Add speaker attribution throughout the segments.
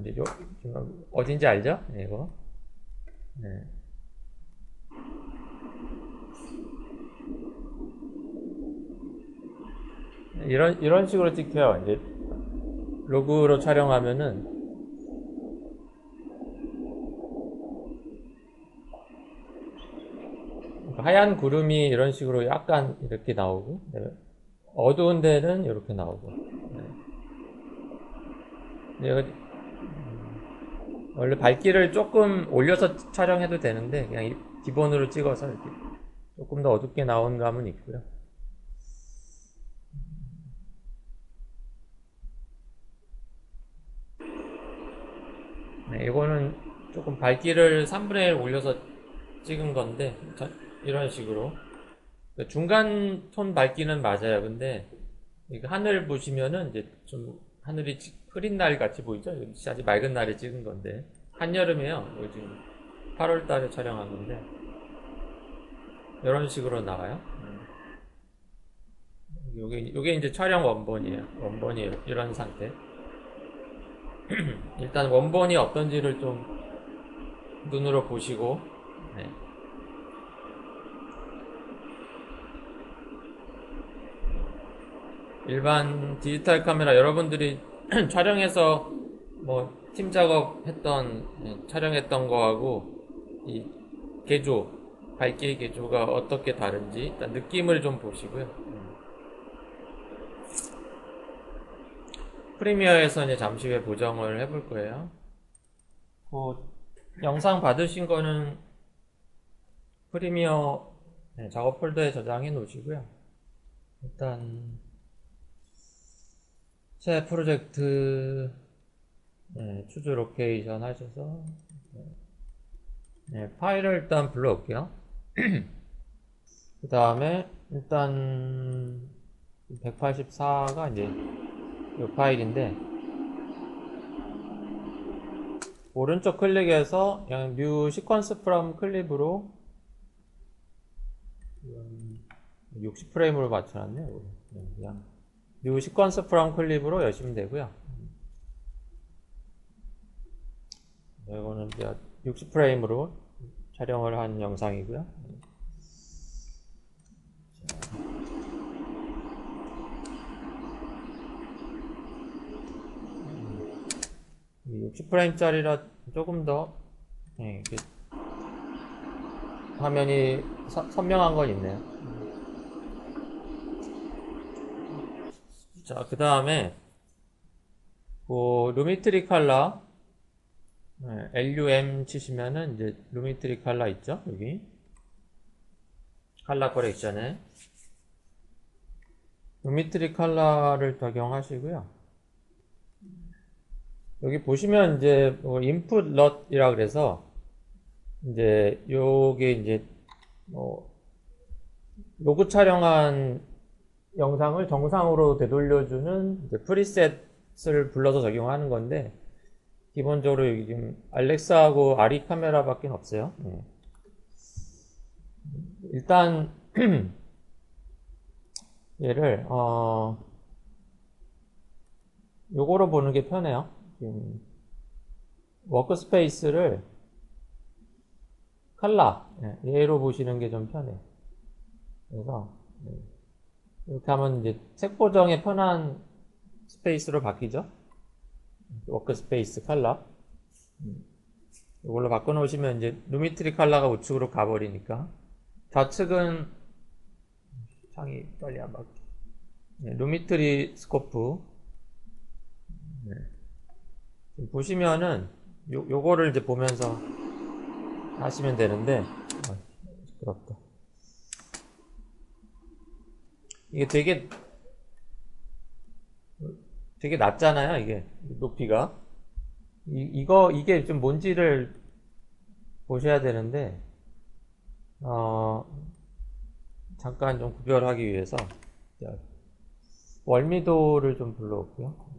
Speaker 1: 이제 요, 어딘지 알죠? 네, 이거. 네. 이런 이런 식으로 찍혀요. 이제 로그로 촬영하면은 하얀 구름이 이런 식으로 약간 이렇게 나오고 네. 어두운 데는 이렇게 나오고 네. 원래 밝기를 조금 올려서 촬영해도 되는데 그냥 이- 기본으로 찍어서 이렇게 조금 더 어둡게 나온 감은 있고요. 네, 이거는 조금 밝기를 3분의 1 올려서 찍은 건데 자, 이런 식으로 그 중간 톤 밝기는 맞아요. 근데 하늘 보시면은 이제 좀 하늘이 지- 흐린 날 같이 보이죠? 아주 맑은 날에 찍은 건데 한여름이에요. 이거 지금 8월 달에 촬영한 건데 이런 식으로 나와요. 음. 요게 요게 이제 촬영 원본이에요. 원본이 이런 상태. 일단 원본이 어떤지를 좀 눈으로 보시고 네. 일반 디지털 카메라 여러분들이 촬영해서 뭐 팀 작업했던 예, 촬영했던 거하고 이 개조 밝기 개조가 어떻게 다른지 일단 느낌을 좀 보시고요. 음. 프리미어에서 이제 잠시 후에 보정을 해볼 거예요. 그 영상 받으신 거는 프리미어 네, 작업 폴더에 저장해 놓으시고요. 일단 새 프로젝트 네, 추주 로케이션 하셔서 네, 파일을 일단 불러올게요. 그 다음에 일단 184가 이제 이 파일인데 오른쪽 클릭해서 그냥 New Sequence from 클립으로 60프레임으로 맞춰놨네요. 그냥 New Sequence from 클립으로 여시면 되고요. 이거는 이제 60프레임으로 촬영을 한 영상이고요. 60프레임짜리라 조금 더 네, 화면이 서- 선명한 건 있네요. 자, 그 다음에 그 루미트리 칼라 네, LUM 치시면은 이제 루미트리 칼라 있죠? 여기 칼라 커렉션에 루미트리 칼라를 적용하시고요. 여기 보시면 이제 뭐 인풋 럿이라 그래서 이제 요게 이제 뭐 로그 촬영한 영상을 정상으로 되돌려주는 프리셋을 불러서 적용하는 건데 기본적으로 여기 지금 알렉사하고 아리 카메라밖에 없어요. 네. 일단 얘를 어 요거로 보는 게 편해요. 지금 워크스페이스를 칼라 예, 얘로 보시는 게 좀 편해. 그래서 네. 이렇게 하면 이제 색 보정에 편한 스페이스로 바뀌죠. 워크스페이스 칼라. 음. 이걸로 바꿔놓으시면 이제 루미트리 칼라가 우측으로 가버리니까 좌측은 창이 빨리 안 바뀌. 네, 루미트리 스코프. 네. 보시면은 요, 요거를 이제 보면서 하시면 되는데 아, 시끄럽다. 이게 되게 되게 낮잖아요, 이게 높이가. 이, 이거 이게 좀 뭔지를 보셔야 되는데 어, 잠깐 좀 구별하기 위해서 자, 월미도를 좀 불러올게요.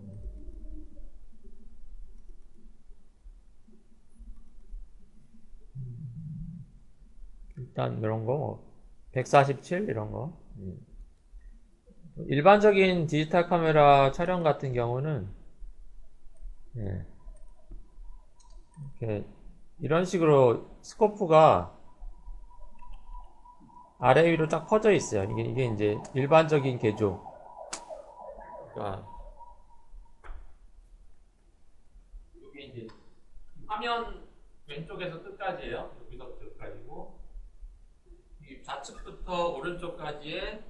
Speaker 1: 일단 이런 거, 147 이런 거. 음. 일반적인 디지털 카메라 촬영 같은 경우는 예, 이렇게 이런 식으로 스코프가 아래 위로 딱 퍼져 있어요. 이게, 이게 이제 일반적인 개조. 그러니까 여기 이제 화면 왼쪽에서 끝까지예요. 여기서부터 여기까지고 이 좌측부터 오른쪽까지의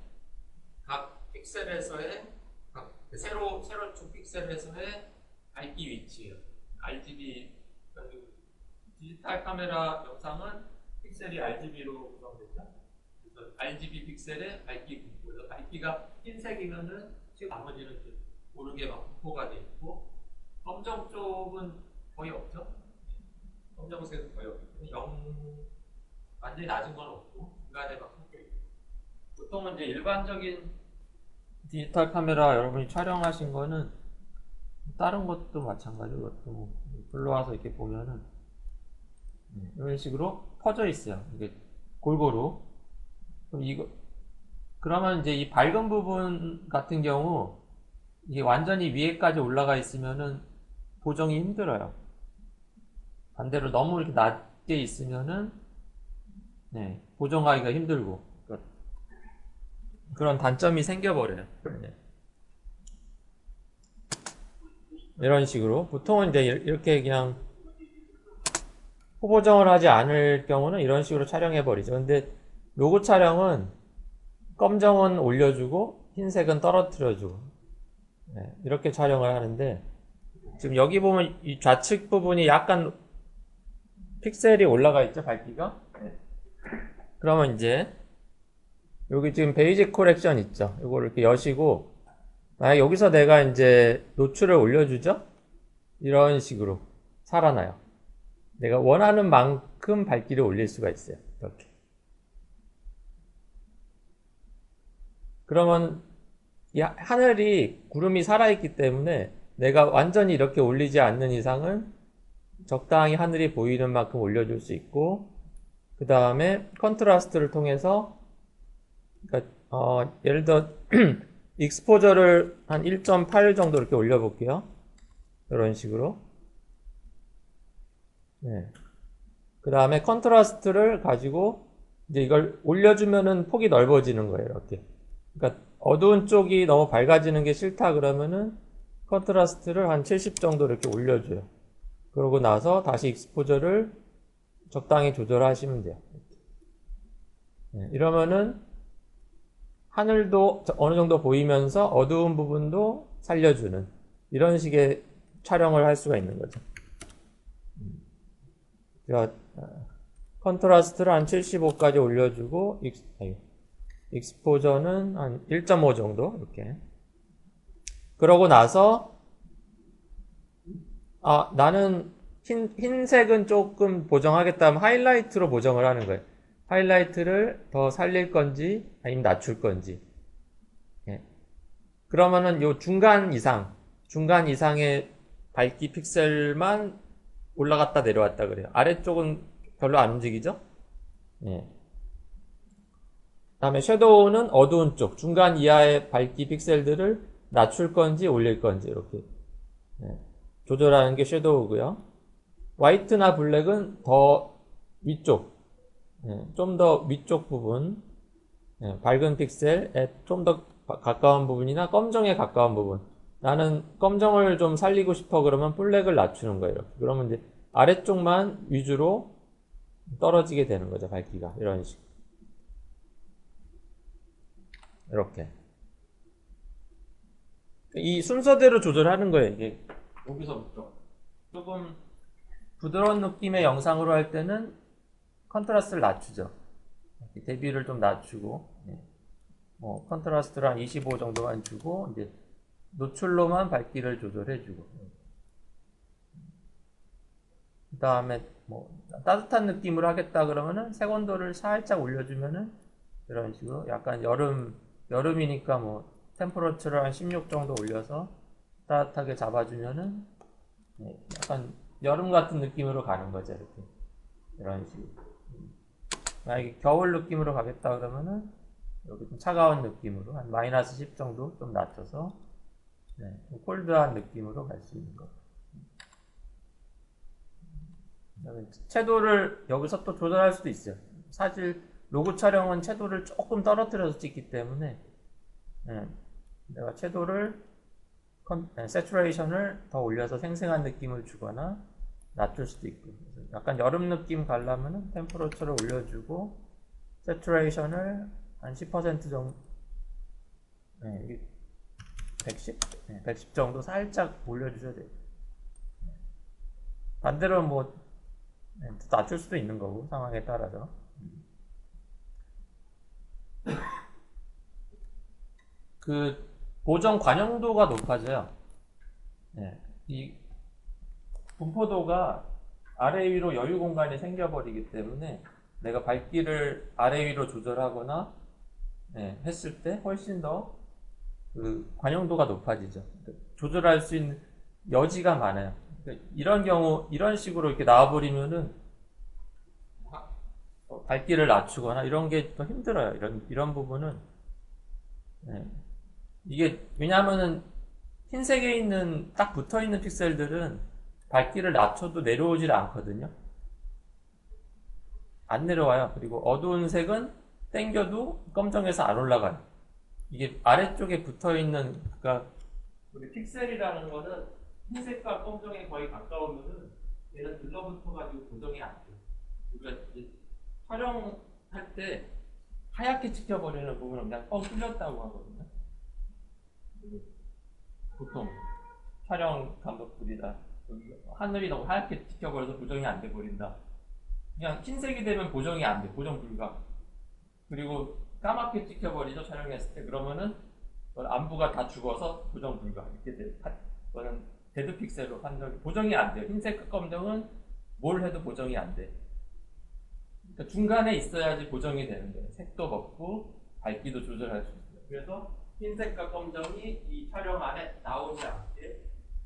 Speaker 1: 각 픽셀에서의 각 세로 세로 축 픽셀에서의 밝기 위치예요. RGB 그 디지털 카메라 영상은 픽셀이 RGB로 구성되죠. 그래서 RGB 픽셀의 밝기 분포. 그래서 밝기가 흰색이면은 지금 나머지는 모르게 막 분포가 돼 있고 검정 쪽은 거의 없죠. 검정색은 거의 없고 영 완전히 낮은 건 없고 중간에 막 섞여 있고 보통은 이제 일반적인 디지털 카메라 여러분이 촬영하신 거는 다른 것도 마찬가지로 뭐 불러와서 이렇게 보면은 네, 이런 식으로 퍼져 있어요. 이게 골고루. 그럼 이거 그러면 이제 이 밝은 부분 같은 경우 이게 완전히 위에까지 올라가 있으면은 보정이 힘들어요. 반대로 너무 이렇게 낮게 있으면은 네, 보정하기가 힘들고 그런 단점이 생겨버려요. 네. 이런 식으로 보통은 이제 이렇게 그냥 후보정을 하지 않을 경우는 이런 식으로 촬영해 버리죠. 근데 로고 촬영은 검정은 올려주고 흰색은 떨어뜨려주고 네, 이렇게 촬영을 하는데 지금 여기 보면 이 좌측 부분이 약간 픽셀이 올라가 있죠 밝기가 네. 그러면 이제 여기 지금 베이직 코렉션 있죠? 이거를 이렇게 여시고 만약 여기서 내가 이제 노출을 올려주죠? 이런 식으로 살아나요. 내가 원하는 만큼 밝기를 올릴 수가 있어요. 이렇게. 그러면 이 하늘이 구름이 살아있기 때문에 내가 완전히 이렇게 올리지 않는 이상은 적당히 하늘이 보이는 만큼 올려줄 수 있고 그 다음에 컨트라스트를 통해서 그러니까 어, 예를 들어 익스포저를 한 1.8 정도 이렇게 올려볼게요 이런 식으로 네. 그 다음에 컨트라스트를 가지고 이제 이걸 올려주면은 폭이 넓어지는 거예요 이렇게 그러니까 어두운 쪽이 너무 밝아지는 게 싫다 그러면은 컨트라스트를 한 70 정도 이렇게 올려줘요. 그러고 나서 다시 익스포저를 적당히 조절하시면 돼요. 네, 이러면은 하늘도 어느 정도 보이면서 어두운 부분도 살려주는 이런 식의 촬영을 할 수가 있는 거죠. 제가 컨트라스트를 한 75까지 올려주고 익스포저는 한 1.5 정도? 이렇게. 그러고 나서 아 나는 흰, 흰색은 조금 보정하겠다 하면 하이라이트로 보정을 하는 거예요 하이라이트를 더 살릴 건지 아니면 낮출 건지 예. 그러면은 요 중간 이상 중간 이상의 밝기 픽셀만 올라갔다 내려왔다 그래요 아래쪽은 별로 안 움직이죠 예. 다음에 섀도우는 어두운 쪽, 중간 이하의 밝기 픽셀들을 낮출 건지 올릴 건지 이렇게 네, 조절하는 게 섀도우고요. 화이트나 블랙은 더 위쪽, 네, 좀 더 위쪽 부분, 네, 밝은 픽셀에 좀 더 가까운 부분이나 검정에 가까운 부분. 나는 검정을 좀 살리고 싶어 그러면 블랙을 낮추는 거예요. 그러면 이제 아래쪽만 위주로 떨어지게 되는 거죠, 밝기가. 이런 식. 이렇게 이 순서대로 조절하는 거예요 이게 여기서부터 조금 부드러운 느낌의 영상으로 할 때는 컨트라스트를 낮추죠. 대비를 좀 낮추고 네. 뭐 컨트라스트를 한 25 정도만 주고 이제 노출로만 밝기를 조절해 주고. 그 다음에 뭐 따뜻한 느낌으로 하겠다 그러면은 색온도를 살짝 올려주면은 이런 식으로 약간 여름 여름이니까 뭐 템퍼러처를 한 16 정도 올려서 따뜻하게 잡아주면은 네, 약간 여름 같은 느낌으로 가는 거죠 이렇게. 이런 식으로 만약에 겨울 느낌으로 가겠다 그러면은 여기 좀 차가운 느낌으로 한 마이너스 10 정도 좀 낮춰서 네, 콜드한 느낌으로 갈 수 있는 거 채도를 여기서 또 조절할 수도 있어요. 사실 로그 촬영은 채도를 조금 떨어뜨려서 찍기 때문에 예, 내가 채도를 컨, 예, 세츄레이션을 더 올려서 생생한 느낌을 주거나 낮출 수도 있고 약간 여름 느낌 가려면은 템퍼러처를 올려주고 세츄레이션을 한 10% 정도 예, 이게 110? 네, 110 정도 살짝 올려주셔야 돼요. 반대로 뭐 네, 더 낮출 수도 있는 거고 상황에 따라서. 그 보정 관용도가 높아져요. 네, 이 분포도가 아래 위로 여유 공간이 생겨버리기 때문에 내가 밝기를 아래 위로 조절하거나 네, 했을 때 훨씬 더 그 관용도가 높아지죠. 조절할 수 있는 여지가 많아요. 그러니까 이런 경우 이런 식으로 이렇게 나와버리면은 어, 밝기를 낮추거나 이런 게 더 힘들어요. 이런 이런 부분은 네. 이게 왜냐하면은 흰색에 있는 딱 붙어 있는 픽셀들은 밝기를 낮춰도 내려오질 않거든요. 안 내려와요. 그리고 어두운 색은 땡겨도 검정에서 안 올라가요. 이게 아래쪽에 붙어 있는 그러니까 우리 픽셀이라는 거는 흰색과 검정에 거의 가까우면은 얘는 들러붙어 가지고 고정이 안 돼. 그러니까 이제 촬영할 때 하얗게 찍혀버리는 부분은 그냥 뻥 뚫렸다고 하거든요. 보통 촬영 감독들이다. 하늘이 너무 하얗게 찍혀버려서 보정이 안 돼 버린다. 그냥 흰색이 되면 보정이 안 돼. 보정 불가. 그리고 까맣게 찍혀버리죠 촬영했을 때 그러면은 안부가 다 죽어서 보정 불가 이렇게 돼. 그거는 데드 픽셀로 판정 보정이 안 돼요. 흰색 검정은 뭘 해도 보정이 안 돼. 그러니까 중간에 있어야지 보정이 되는 거예요. 색도 먹고 밝기도 조절할 수 있어요. 그래서 흰색과 검정이 이 촬영 안에 나오지 않게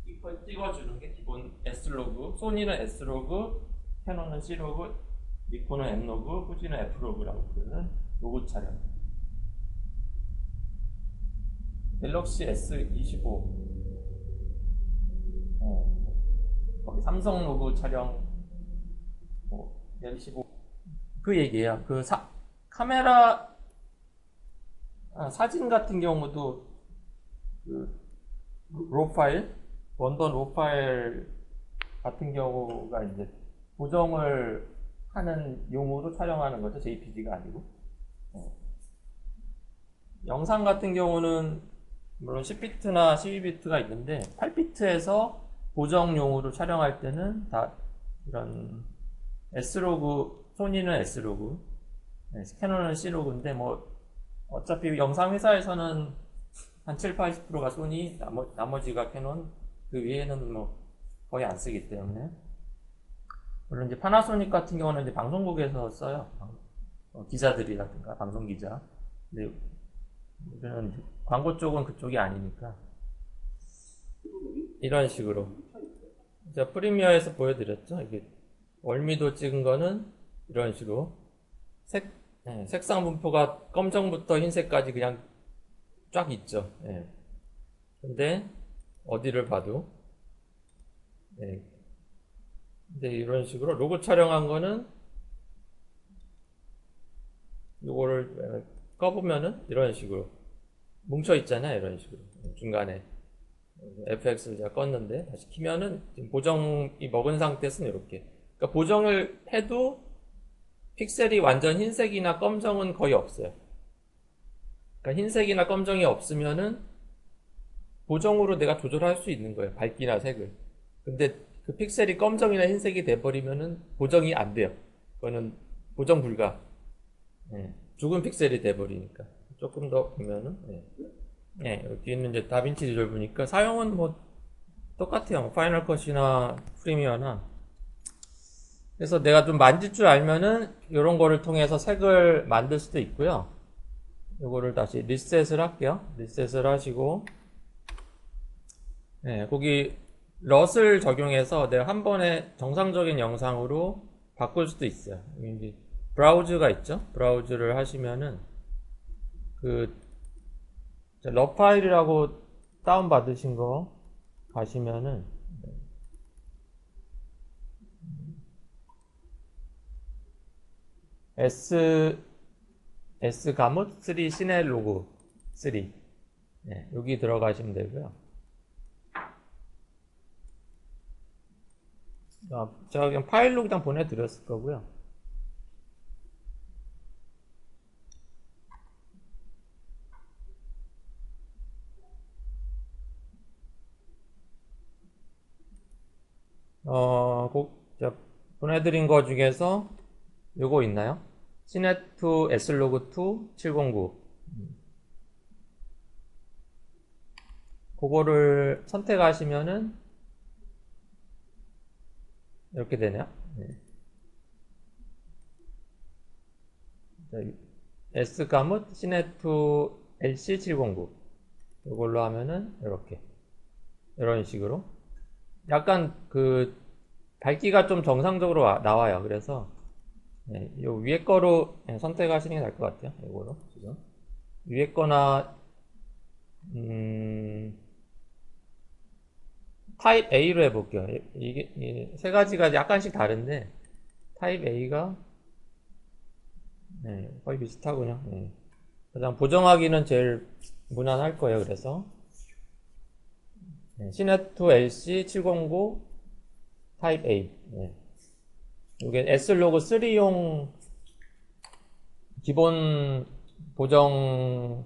Speaker 1: 이걸 찍어주는 게 기본 S로그, 소니는 S로그, 캐논은 C로그, 니콘은 N로그, 후지는 F로그라고 부르는 로고 촬영. 갤럭시 S25. 어, 거기 삼성 로고 촬영. 뭐, S25. 그 얘기예요. 그 사, 카메라, 아, 사진 같은 경우도 그 로 파일, 원본 로 파일 같은 경우가 이제 보정을 하는 용으로 촬영하는 거죠. JPG가 아니고. 어. 영상 같은 경우는 물론 10비트나 12비트가 있는데 8비트에서 보정용으로 촬영할 때는 다 이런 S로그, 소니는 S로그, 네, 캐논은 C로그인데 뭐 어차피 영상 회사에서는 한 7, 80%가 소니, 나머, 나머지가 캐논, 그 위에는 뭐 거의 안 쓰기 때문에 물론 이제 파나소닉 같은 경우는 이제 방송국에서 써요. 어, 기자들이라든가 방송 기자. 근데 우리는 광고 쪽은 그쪽이 아니니까 이런 식으로 제가 프리미어에서 보여드렸죠. 이게 월미도 찍은 거는 이런 식으로 색 네, 색상 분포가 검정부터 흰색까지 그냥 쫙 있죠. 네. 근데 어디를 봐도 네. 근데 이런 식으로 로고 촬영한 거는 요거를 꺼보면은 이런 식으로 뭉쳐 있잖아요. 이런 식으로 중간에 FX를 제가 껐는데 다시 키면은 지금 보정이 먹은 상태에서는 이렇게 그러니까 보정을 해도 픽셀이 완전 흰색이나 검정은 거의 없어요. 그러니까 흰색이나 검정이 없으면은 보정으로 내가 조절할 수 있는 거예요. 밝기나 색을. 근데 그 픽셀이 검정이나 흰색이 돼버리면은 보정이 안 돼요. 그거는 보정 불가. 네. 죽은 픽셀이 돼버리니까. 조금 더 보면은, 네. 네, 여기 있는 이제 다빈치 리졸브니까 사용은 뭐 똑같아요. 파이널 컷이나 프리미어나. 그래서 내가 좀 만질 줄 알면은 이런 거를 통해서 색을 만들 수도 있고요. 이거를 다시 리셋을 할게요. 리셋을 하시고, 네, 거기 럿을 적용해서 내가 한 번에 정상적인 영상으로 바꿀 수도 있어요. 이제 브라우즈가 있죠. 브라우즈를 하시면은 그럿 파일이라고 다운 받으신 거 가시면은 S S 가뭇 3 시넬 로그 3 네, 여기 들어가시면 되고요. 아, 제가 그냥 파일로 그냥 보내드렸을 거고요. 어, 꼭, 저, 보내드린 거 중에서 요거 있나요? 시네트 S로그 2 709. 그거를 선택하시면은 이렇게. 자, S 가뭇 시네트 LC 709 이걸로 하면은 이렇게 이런 식으로 약간 그 밝기가 좀 정상적으로 와- 나와요. 그래서 네, 요 위에 거로 선택하시는 게 나을 것 같아요. 이거로 지금 위에 거나 음, 타입 A로 해볼게요. 이게 이세 가지가 약간씩 다른데 타입 A가 네, 거의 비슷하군요. 네. 가장 보정하기는 제일 무난할 거예요. 그래서 네, 시네토 LC 709 타입 A. 네. 이게 S로그 3용 기본 보정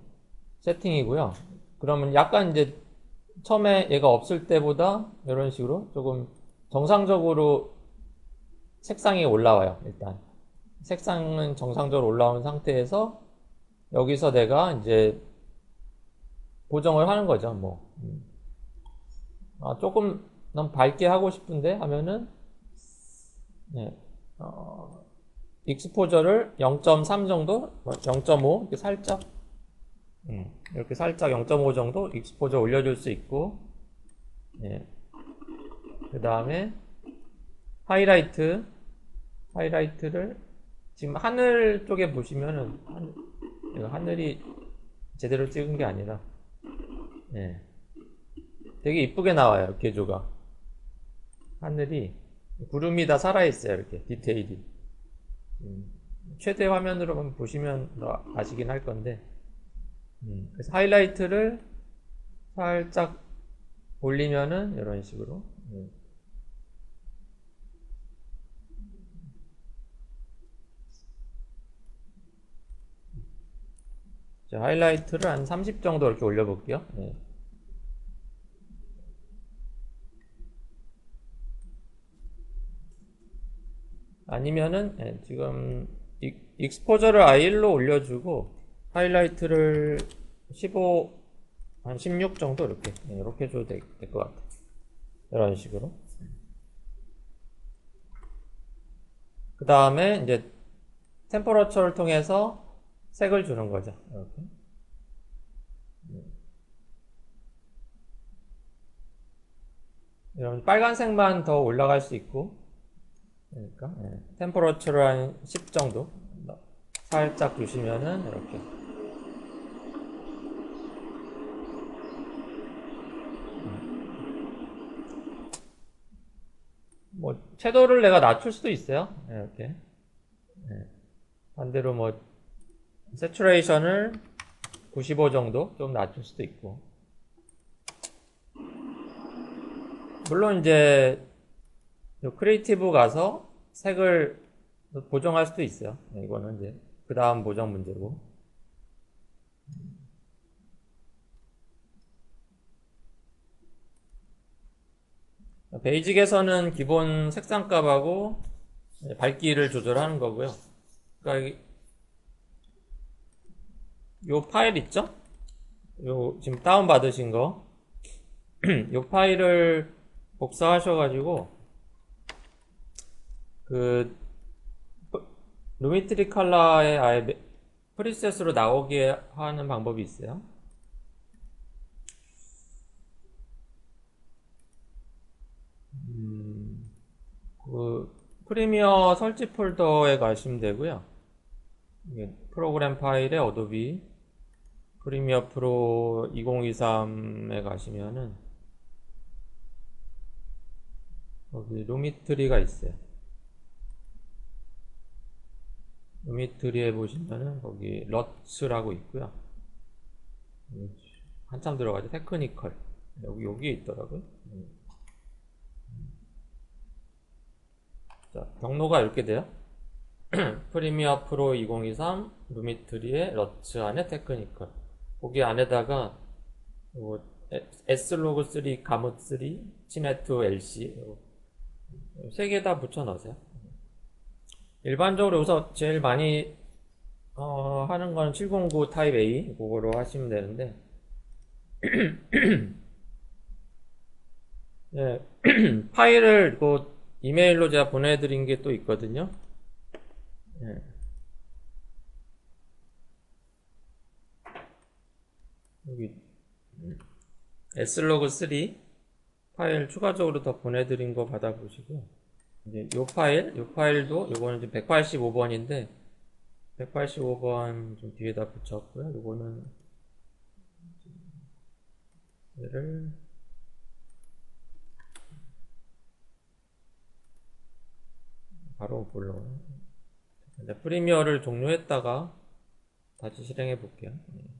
Speaker 1: 세팅이고요. 그러면 약간 이제 처음에 얘가 없을 때보다 이런 식으로 조금 정상적으로 색상이 올라와요. 일단 색상은 정상적으로 올라온 상태에서 여기서 내가 이제 보정을 하는 거죠. 뭐 음. 아, 조금 너무 밝게 하고 싶은데 하면은 네, 어, 익스포저를 0.3 정도, 0.5 이렇게 살짝 음, 이렇게 살짝 0.5 정도 익스포저 올려줄 수 있고 예. 그 다음에 하이라이트 하이라이트를 지금 하늘 쪽에 보시면은 하늘, 하늘 이 제대로 찍은 게 아니라 예. 되게 이쁘게 나와요 개조가 하늘이 구름이 다 살아있어요 이렇게 디테일이 음, 최대 화면으로 보시면 더 아시긴 할 건데 음, 그래서 하이라이트를 살짝 올리면은 이런 식으로 음. 자, 하이라이트를 한 30 정도 이렇게 올려볼게요. 네. 아니면은 예, 지금 익- 익스포저를 I1로 올려주고 하이라이트를 15, 한 16 정도 이렇게 예, 이렇게 해줘도 될 것 같아요. 이런 식으로. 그 다음에 이제 템퍼러처를 통해서 색을 주는 거죠. 이렇게. 이러면 빨간색만 더 올라갈 수 있고 그러니까 예, 템퍼러처를 한 10 정도 살짝 주시면은 이렇게 뭐 채도를 내가 낮출 수도 있어요 예, 이렇게 예. 반대로 뭐 세츄레이션을 95 정도 좀 낮출 수도 있고 물론 이제 요 크리에이티브 가서 색을 보정할 수도 있어요. 네, 이거는 이제 그 다음 보정 문제고. 베이직에서는 기본 색상값하고 밝기를 조절하는 거고요. 그러니까 이- 요 파일 있죠? 요 지금 다운 받으신 거. 요 파일을 복사하셔가지고 그 루미트리 컬러에 아예 메- 프리셋으로 나오게 하는 방법이 있어요. 그 프리미어 설치 폴더에 가시면 되고요. 프로그램 파일에 어도비 프리미어 프로 2023에 가시면은 여기 루미트리가 있어요. 루미트리에 보시면은 거기 러츠라고 있고요. 음, 한참 들어가죠. 테크니컬. 여기, 여기에 있더라고요. 자, 경로가 이렇게 돼요. 프리미어 프로 2023 루미트리의 러츠 안에 테크니컬. 거기 안에다가 뭐 S로그 3, 가뭇 3, 치네트 LC 세 개 다 붙여 넣으세요. 일반적으로 우선 제일 많이 어, 하는 건 709 타입 A 그거로 하시면 되는데 네, 파일을 그 이메일로 제가 보내드린 게 또 있거든요. 네. 여기 S로그 3 파일 추가적으로 더 보내드린 거 받아보시고 이제 요 파일, 요 파일도 요거는 지금 185번인데 185번 좀 뒤에다 붙였고요. 요거는 얘를 바로 불러. 이제 프리미어를 종료했다가 다시 실행해 볼게요. 예.